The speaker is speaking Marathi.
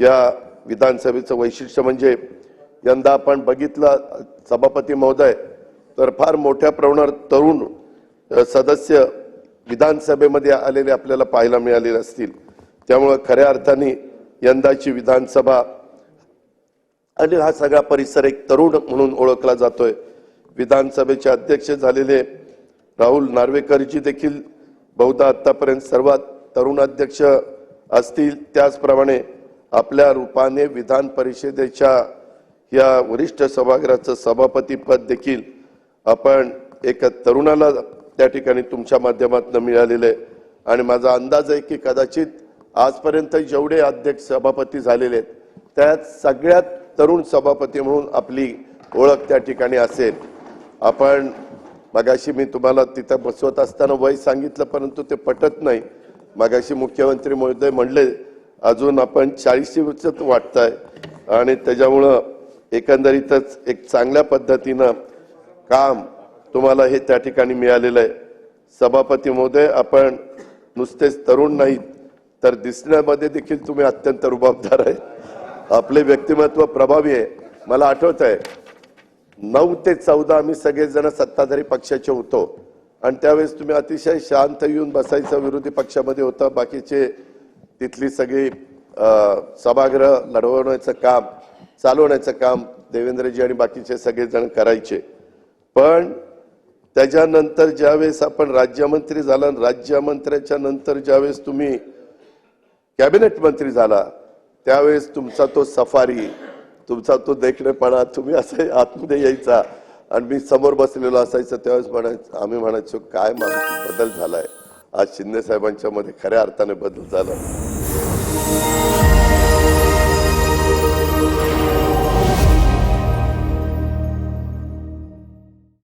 या विधानसभेचं वैशिष्ट्य म्हणजे यंदा आपण बघितलं सभापती महोदय तर फार मोठ्या प्रमाणावर तरुण सदस्य विधानसभेमध्ये आलेले आपल्याला पाहायला मिळालेले असतील. त्यामुळं खऱ्या अर्थाने यंदाची विधानसभा आणि हा सगळा परिसर एक तरुण म्हणून ओळखला जातोय. विधानसभेचे अध्यक्ष झालेले राहुल नार्वेकरजी देखील बहुधा आतापर्यंत सर्वात तरुण अध्यक्ष असतील. त्याचप्रमाणे आपल्या रूपाने विधान परिषदेच्या या वरिष्ठ सभागृहाचं सभापतीपद देखील आपण एका तरुणाला त्या ठिकाणी तुमच्या माध्यमातून मिळालेलं आहे. आणि माझा अंदाज आहे की कदाचित आजपर्यंत जेवढे अध्यक्ष सभापती झालेले आहेत त्यात सगळ्यात तरुण सभापती म्हणून आपली ओळख त्या ठिकाणी असेल. आपण मगाशी मी तुम्हाला तिथं बसवत असताना वय सांगितलं परंतु ते पटत नाही. मगाशी मुख्यमंत्री महोदय म्हणले अजून आपण चाळीसशे वर्षात वाटताय. आणि त्याच्यामुळं एकंदरीतच एक चांगल्या पद्धतीनं काम तुम्हाला हे त्या ठिकाणी मिळालेलं आहे. सभापती महोदय आपण नुसतेच तरुण नाहीत तर दिसण्यामध्ये देखील तुम्ही अत्यंत रुबाबदार आहे. आपले व्यक्तिमत्व प्रभावी आहे. मला आठवत आहे नऊ ते चौदा आम्ही सगळेजण सत्ताधारी पक्षाचे होतो. आणि त्यावेळेस तुम्ही अतिशय शांत येऊन बसायचं विरोधी पक्षामध्ये होता. बाकीचे तिथली सगळी सभागृह लढवण्याचं काम चालवण्याचं काम देवेंद्रजी आणि बाकीचे सगळेजण करायचे. पण त्याच्यानंतर ज्यावेळेस आपण राज्यमंत्री झाला राज्यमंत्र्याच्या नंतर ज्यावेळेस तुम्ही कॅबिनेट मंत्री झाला त्यावेळेस तुमचा तो सफारी तुमचा तो देखणेपणा तुम्ही असं आतमध्ये यायचा आणि मी समोर बसलेलो असायचं त्यावेळेस म्हणायचं आम्ही म्हणायचो काय माणूस बदल झालाय? आज शिंदे साहेबांच्या मध्ये खऱ्या अर्थाने बदल झाला. Música